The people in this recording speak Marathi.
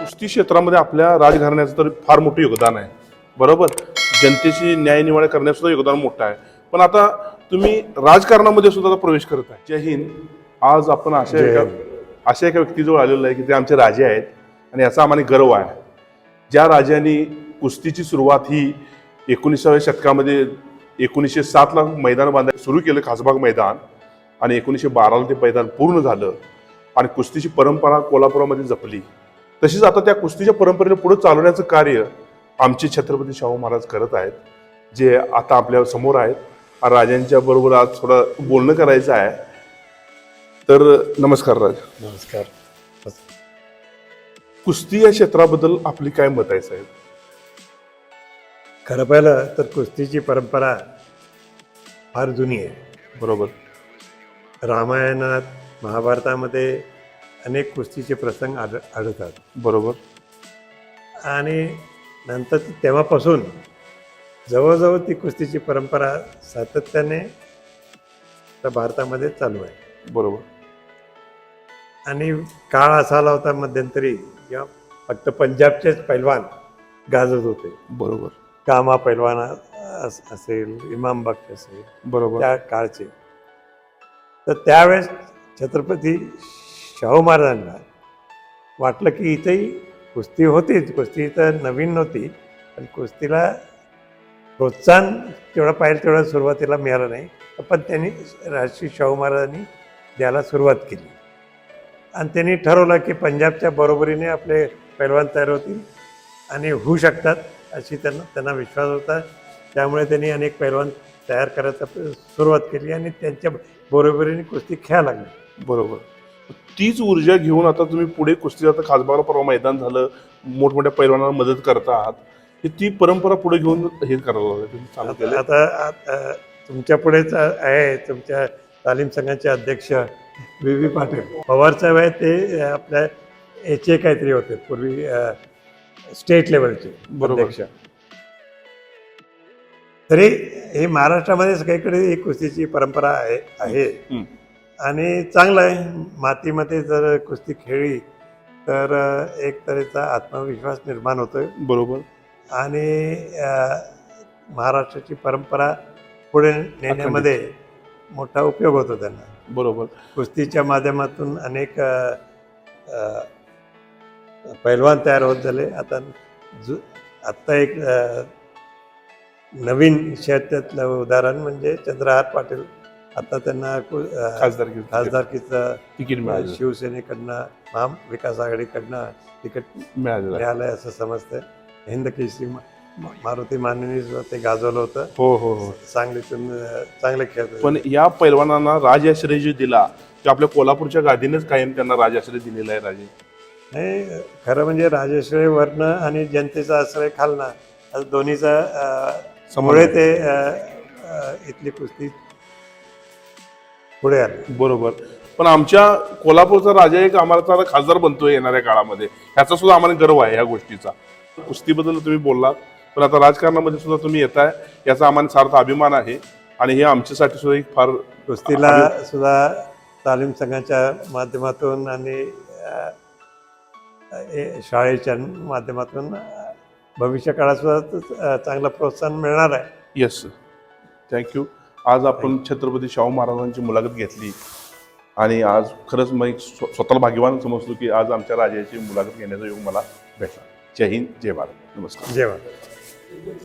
कुस्ती क्षेत्रामध्ये आपल्या राजघराण्याचं तर फार मोठं योगदान आहे. बरोबर? जनतेची न्यायनिवाडा करण्यात सुद्धा योगदान मोठं आहे. पण आता तुम्ही राजकारणामध्ये सुद्धा प्रवेश करत आहे. जय हिंद. आज आपण अशा एका. अशा एका व्यक्तीजवळ आलेलो आहे की ते आमचे राजे आहेत आणि याचा आम्हाला गर्व आहे. ज्या राजांनी कुस्तीची सुरुवात ही एकोणीसाव्या शतकामध्ये एकोणीसशे सातला मैदान बांधायला सुरू केलं खासबाग मैदान आणि एकोणीसशे बाराला ते मैदान पूर्ण झालं आणि कुस्तीची परंपरा कोल्हापुरामध्ये जपली. तशीच आता त्या कुस्तीच्या परंपरेला पुढे चालवण्याचं कार्य आमचे छत्रपती शाहू महाराज करत आहेत जे आता आपल्यासमोर आहेत. राजांच्या बरोबर आज थोडं बोलणं करायचं आहे. तर नमस्कार राज. नमस्कार. कुस्ती या क्षेत्राबद्दल आपली काय मत आहे साहेब? खरं पाहिलं तर कुस्तीची परंपरा फार जुनी आहे. बरोबर. रामायणात महाभारतामध्ये अनेक कुस्तीचे प्रसंग आढ आढळतात. बरोबर. आणि नंतर तेव्हापासून जवळजवळ ती कुस्तीची परंपरा सातत्याने त्या भारतामध्ये चालू आहे. बरोबर. आणि काळ असा आला होता मध्यंतरी जेव्हा फक्त पंजाबचेच पैलवान गाजत होते. बरोबर. कामा पैलवान अस- असेल इमाम बख्श असेल बरोबर. त्या काळचे. तर त्यावेळेस छत्रपती शाहू महाराजांना. वाटलं की इथेही कुस्ती होतीच कुस्ती तर नवीन नव्हती पण कुस्तीला प्रोत्साहन तेवढं पाहिजे तेवढं सुरुवातीला मिळालं नाही. पण त्यांनी राजश्री शाहू महाराजांनी द्यायला सुरुवात केली. आणि त्यांनी ठरवलं की पंजाबच्या बरोबरीने आपले पैलवान तयार होतील आणि होऊ शकतात अशी त्यांना त्यांना विश्वास होता. त्यामुळे त्यांनी अनेक पैलवान तयार करायचा सुरुवात केली आणि त्यांच्या बरोबरीने कुस्ती खेळायला लागली. बरोबर. तीच ऊर्जा घेऊन आता तुम्ही पुढे कुस्ती आता खासबागला परवा मैदान झालं मोठमोठ्या पैलवानांना मदत करता आहात ही ती परंपरा पुढे घेऊन हे करायला लागलं आता तुमच्या पुढेच आहे तुमच्या तालीम संघाचे अध्यक्ष व्ही. व्ही. पाटील. पवार साहेब आहेत ते आपल्या याचे काहीतरी होते पूर्वी स्टेट लेवलचे बरोबर. अध्यक्ष. तरी हे महाराष्ट्रामध्ये सगळीकडे ही कुस्तीची परंपरा आहे आहे. आणि चांगलं आहे. मातीमध्ये जर कुस्ती खेळली तर एक तऱ्हेचा आत्मविश्वास निर्माण होतोय. बरोबर. आणि महाराष्ट्राची परंपरा पुढे नेण्यामध्ये मोठा उपयोग होतो त्यांना. बरोबर. कुस्तीच्या माध्यमातून अनेक पैलवान तयार होत झाले. आता जु आत्ता एक नवीन क्षेत्रातलं उदाहरण म्हणजे चंद्रहार पाटील. आता त्यांना खासदारकी खासदारकीचं तिकीट मिळालं शिवसेनेकडनं महाविकास आघाडीकडनं तिकीट मिळालेलं. आहे. मिळालंय असं समजतंय. हिंद केसरी मारुती सुद्धा ते गाजवलं होतं. हो हो हो. सांगलीतून चांगले खेळ पण या पैलवानांना राजाश्रय जे दिला ते आपल्या कोल्हापूरच्या गादीनेच कायम त्यांना राजाश्रय दिलेला आहे राजे. नाही खरं म्हणजे राजेश्वरी वर्ण आणि जनतेचा आश्रय खालना दोन्हीचा मुळे ते इथली कुस्ती पुढे आली बरोबर. पण आमच्या कोल्हापूरचा राजा एक आम्हाला खासदार बनतोय येणाऱ्या काळामध्ये. ह्याचा सुद्धा आम्हाला गर्व आहे या गोष्टीचा. कुस्तीबद्दल तुम्ही बोललात पण आता राजकारणामध्ये सुद्धा तुम्ही येताय याचा आम्हाला सार्थ अभिमान आहे. आणि हे आमच्यासाठी सुद्धा एक फार कुस्तीला सुद्धा तालीम संघाच्या माध्यमातून आणि शाळेच्या माध्यमातून भविष्य काळात सुद्धा चांगलं प्रोत्साहन मिळणार आहे. येस थँक्यू आज आपण छत्रपती शाहू महाराजांची मुलाखत घेतली आणि आज खरंच मग एक स्व- स्वतःला भाग्यवान समजतो की आज आमच्या राजाची मुलाखत घेण्याचा योग मला भेटला. जय हिंद जय भारत. नमस्कार. जेवण